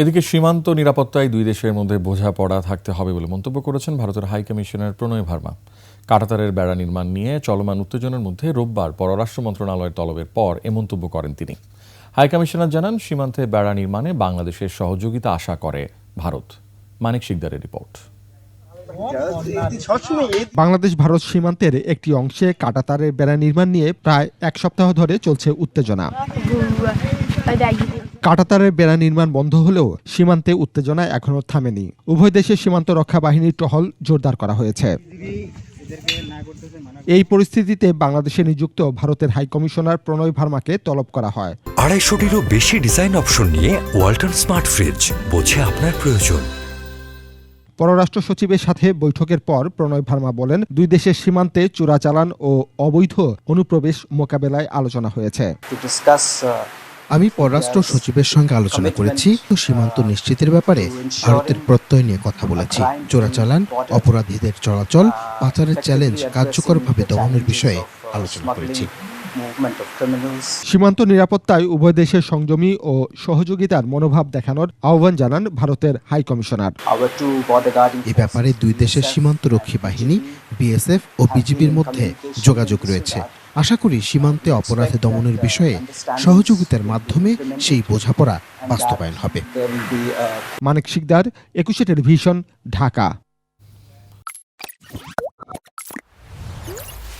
এদিকে সীমান্ত নিরাপত্তায় দুই দেশের মধ্যে বোঝাপড়া থাকতে হবে বলে মন্তব্য করেছেন ভারতের হাই কমিশনার প্রণয় ভার্মা। কাটাতারের বেড়া নির্মাণ নিয়ে চলমান উত্তেজনার মধ্যে রোববার পররাষ্ট্র মন্ত্রণালয়ের তলবের পর এ মন্তব্য করেন তিনি। হাই কমিশনার জানান সীমান্তে বেড়া নির্মাণে বাংলাদেশের সহযোগিতা আশা করে ভারত। মানিক শিকদারের রিপোর্ট। বাংলাদেশ ভারত সীমান্তের একটি অংশে কাটাতারের বেড়া নির্মাণ নিয়ে প্রায় এক সপ্তাহ ধরে চলছে উত্তেজনা। কাটাতারের বেড়া নির্মাণ বন্ধ হলেও সীমান্তে উত্তেজনা এখনও থামেনি। উভয় দেশের সীমান্ত রক্ষা বাহিনীর টহল জোরদার করা হয়েছে। এই পরিস্থিতিতে বাংলাদেশে নিযুক্ত ভারতের হাই কমিশনার প্রণয় ভার্মাকে তলব করা হয়। আড়াইশোটিরও বেশি ডিজাইন অপশন নিয়ে ওয়ালটন স্মার্ট ফ্রিজ বোঝে আপনার প্রয়োজন। পররাষ্ট্র সচিবের সাথে বৈঠকের পর প্রণয় ভার্মা বলেন দুই দেশের সীমান্তে চোরাচালান ও অবৈধ অনুপ্রবেশ মোকাবেলায় আলোচনা হয়েছে। আমি পররাষ্ট্র সচিবের সঙ্গে আলোচনা করেছি তো সীমান্ত নিশ্চিতের ব্যাপারে ভারতের প্রত্যয় নিয়ে কথা বলেছি। চোরাচালান অপরাধীদের চলাচল পাচারের চ্যালেঞ্জ কার্যকরভাবে দমনের বিষয়ে আলোচনা করেছি. সীমান্ত নিরাপত্তায় উভয় দেশের সংযমী ও সহযোগিতার মনোভাব দেখানোর আহ্বান জানান ভারতের হাই কমিশনার। এ ব্যাপারে দুই দেশের সীমান্তরক্ষী বাহিনী বিএসএফ ও বিজিবির মধ্যে যোগাযোগ রয়েছে। আশা করি সীমান্তে অপরাধ দমনের বিষয়ে সহযোগিতার মাধ্যমে সেই বোঝাপড়া বাস্তবায়ন হবে। Uh, মানিক শিকদার একুশে টেলিভিশন ঢাকা।